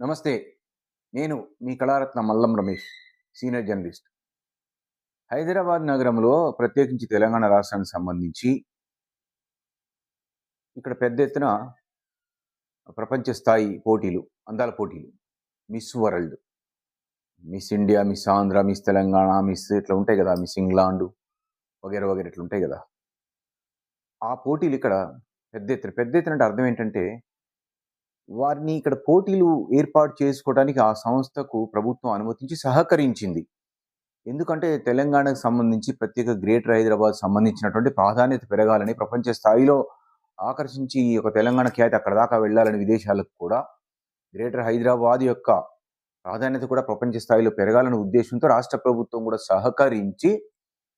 నమస్తే. నేను మీ కళారత్న మల్లం రమేష్ సీనియర్ జర్నలిస్ట్. హైదరాబాద్ నగరంలో ప్రత్యేకించి తెలంగాణ రాష్ట్రానికి సంబంధించి ఇక్కడ పెద్ద ఎత్తున ప్రపంచ స్థాయి పోటీలు అందాల పోటీలు. Miss world miss India miss Andhra miss Telangana miss ఇట్లా ఉంటాయి కదా మిస్ ఇంగ్లాండ్ వగేర వగేర ఇట్లా ఉంటాయి కదా. ఆ పోటీలు ఇక్కడ పెద్ద ఎత్తున పెద్ద ఎత్తున అంటే అర్థం ఏంటంటే వారిని ఇక్కడ పోటీలు ఏర్పాటు చేసుకోవడానికి ఆ సంస్థకు ప్రభుత్వం అనుమతించి సహకరించింది. ఎందుకంటే తెలంగాణకు సంబంధించి ప్రత్యేక గ్రేటర్ హైదరాబాద్ సంబంధించినటువంటి ప్రాధాన్యత పెరగాలని ప్రపంచ స్థాయిలో ఆకర్షించి ఈ యొక్క తెలంగాణ ఖ్యాతి అక్కడ దాకా వెళ్ళాలని విదేశాలకు కూడా గ్రేటర్ హైదరాబాద్ యొక్క ప్రాధాన్యత కూడా ప్రపంచ స్థాయిలో పెరగాలనే ఉద్దేశంతో రాష్ట్ర ప్రభుత్వం కూడా సహకరించి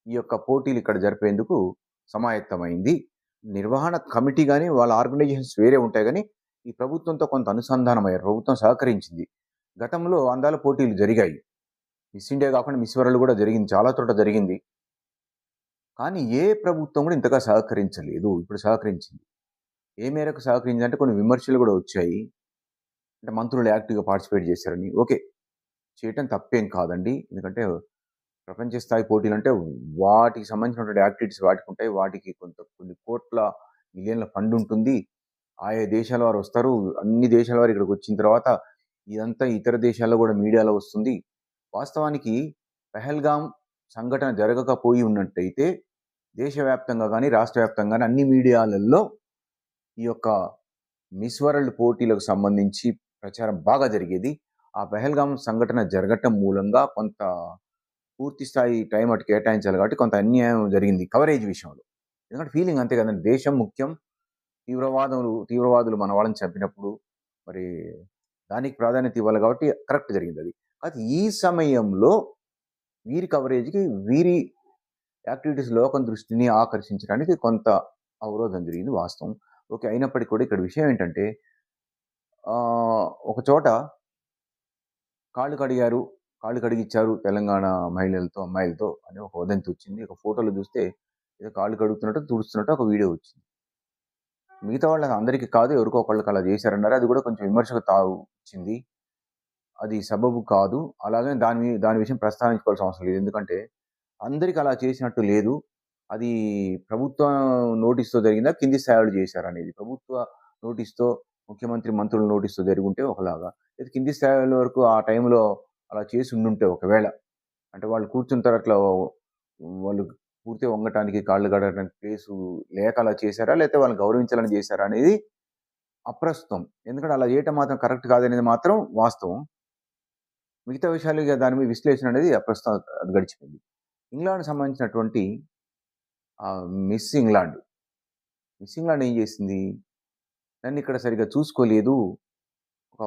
ఈ యొక్క పోటీలు ఇక్కడ జరిపేందుకు సమాయత్తమైంది. నిర్వహణ కమిటీ కానీ వాళ్ళ ఆర్గనైజేషన్స్ వేరే ఉంటాయి కానీ ఈ ప్రభుత్వంతో కొంత అనుసంధానమయ్యారు. ప్రభుత్వం సహకరించింది. గతంలో అందాల పోటీలు జరిగాయి. మిస్ ఇండియా కాకుండా మిస్ వరల్డ్ కూడా జరిగింది. చాలా చోట జరిగింది. కానీ ఏ ప్రభుత్వం కూడా ఇంతగా సహకరించలేదు. ఇప్పుడు సహకరించింది. ఏ మేరకు సహకరించింది అంటే కొన్ని విమర్శలు కూడా వచ్చాయి. అంటే మంత్రులు యాక్టివ్గా పార్టిసిపేట్ చేశారని. ఓకే. చేయటం తప్పేం కాదండి. ఎందుకంటే ప్రపంచ స్థాయి పోటీలు అంటే వాటికి సంబంధించినటువంటి యాక్టివిటీస్ వాటికి ఉంటాయి. వాటికి కొంత కొన్ని కోట్ల మిలియన్ల ఫండ్ ఉంటుంది. ఆయా దేశాల వారు వస్తారు. అన్ని దేశాల వారు ఇక్కడికి వచ్చిన తర్వాత ఇదంతా ఇతర దేశాల్లో కూడా మీడియాలో వస్తుంది. వాస్తవానికి పెహల్గాం సంఘటన జరగకపోయి ఉన్నట్టయితే దేశవ్యాప్తంగా కానీ రాష్ట్ర వ్యాప్తంగా కానీ అన్ని మీడియాలలో ఈ యొక్క మిస్ వరల్డ్ పోటీలకు సంబంధించి ప్రచారం బాగా జరిగేది. ఆ పెహల్గాం సంఘటన జరగటం మూలంగా కొంత పూర్తి స్థాయి టైం అటు కేటాయించాలి కాబట్టి కొంత అన్యాయం జరిగింది కవరేజ్ విషయంలో. ఎందుకంటే ఫీలింగ్ అంతే కదండి. దేశం ముఖ్యం తీవ్రవాదులు తీవ్రవాదులు మన వాళ్ళని చంపినప్పుడు మరి దానికి ప్రాధాన్యత ఇవ్వాలి కాబట్టి కరెక్ట్ జరిగింది అది. అది ఈ సమయంలో వీరి కవరేజ్కి వీరి యాక్టివిటీస్ లోకం దృష్టిని ఆకర్షించడానికి కొంత అవరోధం జరిగింది వాస్తవం. ఓకే అయినప్పటికీ కూడా ఇక్కడ విషయం ఏంటంటే ఒక చోట కాళ్ళు కడిగారు కాళ్ళు కడిగిచ్చారు తెలంగాణ మహిళలతో అమ్మాయిలతో అని ఒక వదంతి వచ్చింది. ఒక ఫోటోలో చూస్తే ఏదో కాళ్ళు కడుగుతున్నట్టు తుడుస్తున్నట్టు ఒక వీడియో వచ్చింది. మిగతా వాళ్ళకి అందరికీ కాదు ఎవరికో ఒకళ్ళకి అలా చేశారన్నారు. అది కూడా కొంచెం విమర్శకు తావు వచ్చింది అది సబబు కాదు. అలాగే దాని దాని విషయం ప్రస్తావించుకోవాల్సిన అవసరం లేదు. ఎందుకంటే అందరికి అలా చేసినట్టు లేదు. అది ప్రభుత్వ నోటీస్తో జరిగిందా కింది స్థాయిలో చేశారనేది. ప్రభుత్వ నోటీస్తో ముఖ్యమంత్రి మంత్రుల నోటీస్తో జరుగుంటే ఒకలాగా. లేదా కింది స్థాయిల వరకు ఆ టైంలో అలా చేసి ఉండుంటే ఒకవేళ. అంటే వాళ్ళు కూర్చున్న తర్వాత వాళ్ళు పూర్తి వంగటానికి కాళ్ళు గడడానికి ప్లేసు లేక అలా చేశారా? లేకపోతే వాళ్ళని గౌరవించాలని చేశారా? అనేది అప్రస్తుతం. ఎందుకంటే అలా చేయటం మాత్రం కరెక్ట్ కాదనేది మాత్రం వాస్తవం. మిగతా విషయాలు దాని మీద విశ్లేషణ అనేది అప్రస్తుతం అది గడిచిపోయింది. ఇంగ్లాండ్ సంబంధించినటువంటి మిస్ ఇంగ్లాండ్. మిస్ ఇంగ్లాండ్ ఏం చేసింది? నన్ను ఇక్కడ సరిగా చూసుకోలేదు. ఒక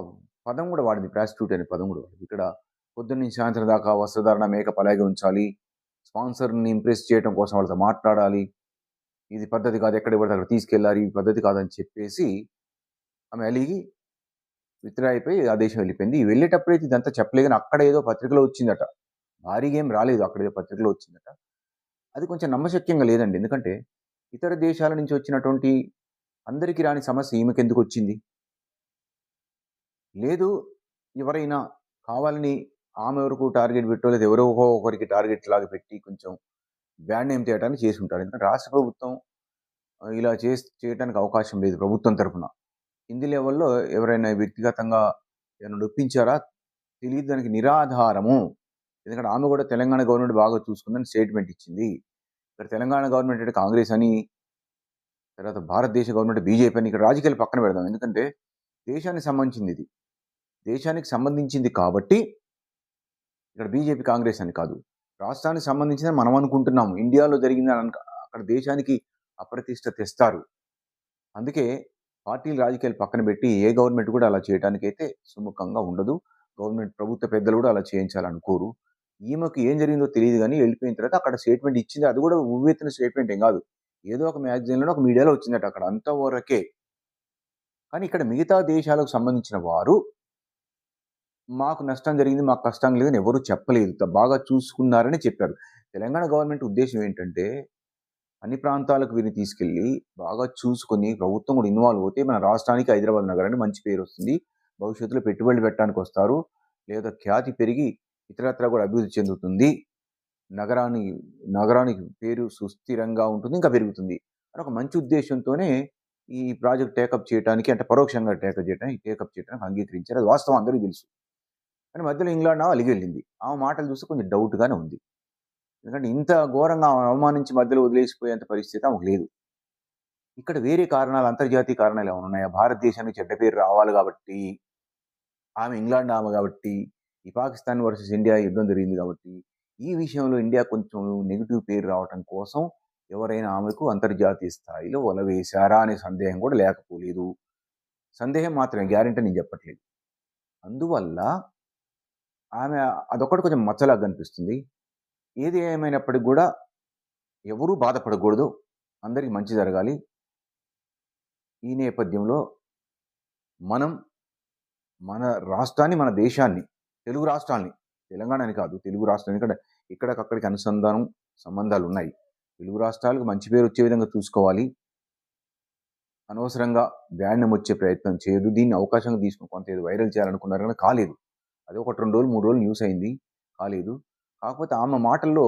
పదం కూడా వాడింది. ప్రాస్టిట్యూట్ అనే పదం కూడా వాడింది. ఇక్కడ పొద్దున్న నుంచి సాయంత్రం దాకా వస్త్రధారణ మేకప్ అలాగే ఉంచాలి. స్పాన్సర్ని ఇంప్రెస్ చేయడం కోసం వాళ్ళతో మాట్లాడాలి. ఇది పద్ధతి కాదు ఎక్కడ పడితే అక్కడ తీసుకెళ్ళాలి ఈ పద్ధతి కాదని చెప్పేసి ఆమె అలిగి విత్డ్రా అయిపోయి ఆ దేశం వెళ్ళిపోయింది. ఈ వెళ్ళేటప్పుడు అయితే ఇదంతా చెప్పలేదు కానీ అక్కడ ఏదో పత్రికలో వచ్చిందట. భారీగా ఏం రాలేదు అక్కడ ఏదో పత్రికలో వచ్చిందట. అది కొంచెం నమ్మశక్యంగా లేదండి. ఎందుకంటే ఇతర దేశాల నుంచి వచ్చినటువంటి అందరికీ రాని సమస్య ఈమెకి ఎందుకు వచ్చింది? లేదు ఎవరైనా కావాలని ఆమె వరకు టార్గెట్ పెట్టో ఎవరో ఒకరికి టార్గెట్ లాగా పెట్టి కొంచెం బ్యాడ్ నేమ్ చేయడానికి చేసి ఉంటారు ఎందుకంటే రాష్ట్ర ప్రభుత్వం ఇలా చేసి చేయడానికి అవకాశం లేదు ప్రభుత్వం తరఫున. కింది లెవెల్లో ఎవరైనా వ్యక్తిగతంగా ఏమైనా నొప్పించారా? తెలియదు దానికి నిరాధారము. ఎందుకంటే ఆమె కూడా తెలంగాణ గవర్నమెంట్ బాగా చూసుకుందని స్టేట్మెంట్ ఇచ్చింది. ఇక్కడ తెలంగాణ గవర్నమెంట్ అంటే కాంగ్రెస్ అని తర్వాత భారతదేశ గవర్నమెంట్ బీజేపీ అని ఇక్కడ రాజకీయాలు పక్కన పెడదాం. ఎందుకంటే దేశానికి సంబంధించింది ఇది. దేశానికి సంబంధించింది కాబట్టి ఇక్కడ బీజేపీ కాంగ్రెస్ అని కాదు. రాష్ట్రానికి సంబంధించిన మనం అనుకుంటున్నాము. ఇండియాలో జరిగిందని అక్కడ దేశానికి అప్రతిష్ట తెస్తారు. అందుకే పార్టీలు రాజకీయాలు పక్కన పెట్టి ఏ గవర్నమెంట్ కూడా అలా చేయడానికి అయితే సుముఖంగా ఉండదు. గవర్నమెంట్ ప్రభుత్వ పెద్దలు కూడా అలా చేయించాలనుకోరు ఈమెకు ఏం జరిగిందో తెలియదు కానీ వెళ్ళిపోయిన తర్వాత అక్కడ స్టేట్మెంట్ ఇచ్చింది. అది కూడా ఉవ్వెత్తిన స్టేట్మెంట్ ఏం కాదు. ఏదో ఒక మ్యాగజైన్లో ఒక మీడియాలో వచ్చిందట అక్కడ అంతవరకే. కానీ ఇక్కడ మిగతా దేశాలకు సంబంధించిన వారు మాకు నష్టం జరిగింది మాకు కష్టం లేదని ఎవరు చెప్పలేదు. బాగా చూసుకున్నారని చెప్పారు. తెలంగాణ గవర్నమెంట్ ఉద్దేశం ఏంటంటే అన్ని ప్రాంతాలకు వీరిని తీసుకెళ్ళి బాగా చూసుకొని ప్రభుత్వం కూడా ఇన్వాల్వ్ అవుతే మన రాష్ట్రానికి హైదరాబాద్ నగరానికి మంచి పేరు వస్తుంది. భవిష్యత్తులో పెట్టుబడులు పెట్టడానికి వస్తారు. లేదా ఖ్యాతి పెరిగి ఇతరత్ర కూడా అభివృద్ధి చెందుతుంది. నగరాన్ని నగరానికి పేరు సుస్థిరంగా ఉంటుంది ఇంకా పెరుగుతుంది. అని ఒక మంచి ఉద్దేశంతోనే ఈ ప్రాజెక్ట్ టేకప్ చేయడానికి అంటే పరోక్షంగా టేకప్ చేయడానికి టేకప్ చేయడానికి అంగీకరించారు. అది వాస్తవం అందరికీ తెలుసు. కానీ మధ్యలో ఇంగ్లాండ్ ఆమె అలిగి వెళ్ళింది. ఆమె మాటలు చూస్తే కొంచెం డౌట్గానే ఉంది. ఎందుకంటే ఇంత ఘోరంగా అవమానించి మధ్యలో వదిలేసిపోయేంత పరిస్థితి ఆమెకు లేదు. ఇక్కడ వేరే కారణాలు అంతర్జాతీయ కారణాలు ఏమైనా ఉన్నాయా? భారతదేశానికి చెడ్డ పేరు రావాలి కాబట్టి ఆమె ఇంగ్లాండ్ ఆమె కాబట్టి ఈ పాకిస్తాన్ వర్సెస్ ఇండియా యుద్ధం జరిగింది కాబట్టి ఈ విషయంలో ఇండియా కొంచెం నెగిటివ్ పేరు రావటం కోసం ఎవరైనా ఆమెకు అంతర్జాతీయ స్థాయిలో ఒలవేశారా అనే సందేహం కూడా లేకపోలేదు. సందేహం మాత్రమే గ్యారెంటీ నేను చెప్పట్లేదు. అందువల్ల ఆమె అదొక్కటి కొంచెం మచ్చలాగా కనిపిస్తుంది ఏది ఏమైనప్పటికీ కూడా ఎవరూ బాధపడకూడదు. అందరికీ మంచి జరగాలి. ఈ నేపథ్యంలో మనం మన రాష్ట్రాన్ని మన దేశాన్ని తెలుగు రాష్ట్రాల్ని తెలంగాణని కాదు తెలుగు రాష్ట్రాన్ని ఇక్కడ ఇక్కడికక్కడికి అనుసంధానం సంబంధాలు ఉన్నాయి. తెలుగు రాష్ట్రాలకు మంచి పేరు వచ్చే విధంగా చూసుకోవాలి. అనవసరంగా బ్యాన్యం వచ్చే ప్రయత్నం చేయదు దీన్ని అవకాశంగా తీసుకుని కొంత ఏదో వైరల్ చేయాలనుకున్నారు కానీ కాలేదు. అది ఒకటి రెండు రోజులు మూడు రోజులు న్యూస్ అయింది. కాలేదు. కాకపోతే ఆమె మాటల్లో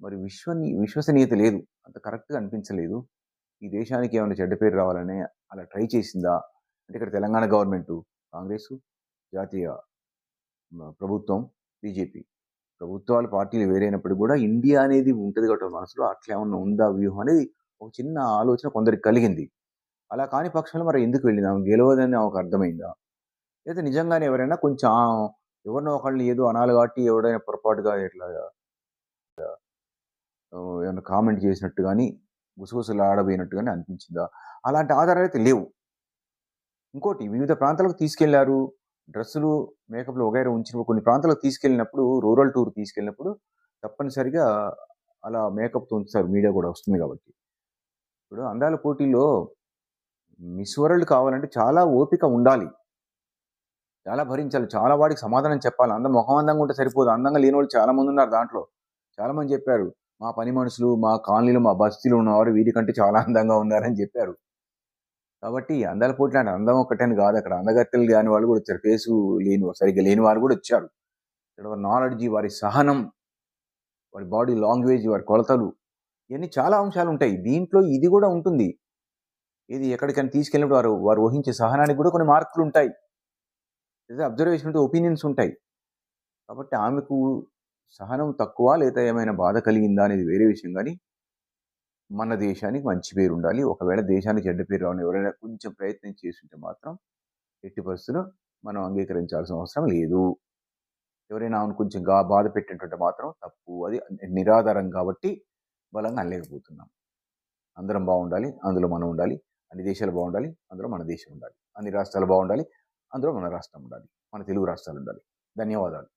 మరి విశ్వని విశ్వసనీయత లేదు. అంత కరెక్ట్గా అనిపించలేదు. ఈ దేశానికి ఏమైనా చెడ్డ పేరు రావాలని అలా ట్రై చేసిందా? అంటే ఇక్కడ తెలంగాణ గవర్నమెంట్ కాంగ్రెస్ జాతీయ ప్రభుత్వం బీజేపీ ప్రభుత్వాలు పార్టీలు వేరైనప్పుడు కూడా ఇండియా అనేది ఉంటుంది కాబట్టి మనసులో అట్లా ఏమన్నా ఉందా వ్యూహం అనేది ఒక చిన్న ఆలోచన కొందరికి కలిగింది. అలా కాని పక్షంలో మరి ఎందుకు వెళ్ళింది? ఆమె గెలవదని ఆమెకు అర్థమైందా? లేదా నిజంగానే ఎవరైనా కొంచెం ఎవరినో ఒకళ్ళని ఏదో అనాలి కాబట్టి ఎవడైనా పొరపాటుగా ఇట్లా ఏమైనా కామెంట్ చేసినట్టు కానీ గుసగుసలు ఆడబోయినట్టు కానీ అనిపించిందా? అలాంటి ఆధారాలు అయితే లేవు. ఇంకోటి వివిధ ప్రాంతాలకు తీసుకెళ్ళారు. డ్రెస్సులు మేకప్లు వగైరా ఉంచిన కొన్ని ప్రాంతాలకు తీసుకెళ్ళినప్పుడు రూరల్ టూర్ తీసుకెళ్ళినప్పుడు తప్పనిసరిగా అలా మేకప్తో ఉంచుతారు. మీడియా కూడా వస్తుంది కాబట్టి. ఇప్పుడు అందాల పోటీలో మిస్ వరల్డ్ కావాలంటే చాలా ఓపిక ఉండాలి. చాలా భరించాలి. చాలా వాడికి సమాధానం చెప్పాలి. అందం ముఖం అందంగా ఉంటే సరిపోదు. అందంగా లేని వాళ్ళు చాలా మంది ఉన్నారు దాంట్లో. చాలా మంది చెప్పారు మా పని మనుషులు మా కాలనీలు మా బస్తీలు ఉన్నవారు వీరికంటే చాలా అందంగా ఉన్నారని చెప్పారు. కాబట్టి అందాల పోటీ అంటే అందం ఒకటని కాదు అక్కడ. అందగత్తెలు కాని వాళ్ళు కూడా వచ్చారు. ఫేసు లేని సరిగ్గా లేని వారు కూడా వచ్చారు. ఇక్కడ వారి నాలెడ్జి వారి సహనం వారి బాడీ లాంగ్వేజ్ వారి కొలతలు ఇవన్నీ చాలా అంశాలు ఉంటాయి. దీంట్లో ఇది కూడా ఉంటుంది. ఇది ఎక్కడికైనా తీసుకెళ్ళినప్పుడు వారు వారు ఊహించే సహనానికి కూడా కొన్ని మార్కులు ఉంటాయి. లేదా అబ్జర్వేషన్ ఉంటే ఒపీనియన్స్ ఉంటాయి. కాబట్టి ఆమెకు సహనం తక్కువ లేదా ఏమైనా బాధ కలిగిందా అనేది వేరే విషయం. కానీ మన దేశానికి మంచి పేరు ఉండాలి. ఒకవేళ దేశానికి చెడ్డ పేరు రావడం ఎవరైనా కొంచెం ప్రయత్నం చేస్తుంటే మాత్రం ఎట్టి పరిస్థితుల్లో మనం అంగీకరించాల్సిన అవసరం లేదు. ఎవరైనా ఆమెను కొంచెం గా బాధ పెట్టినట్టు మాత్రం తప్పు. అది నిరాధారం కాబట్టి బలంగా అనలేకపోతున్నాం. అందరం బాగుండాలి. అందులో మనం ఉండాలి. అన్ని దేశాలు బాగుండాలి. అందులో మన దేశం ఉండాలి. అన్ని రాష్ట్రాలు బాగుండాలి. అందులో మన రాష్ట్రం ఉండాలి మన తెలుగు రాష్ట్రాలు ఉండాలి. ధన్యవాదాలు.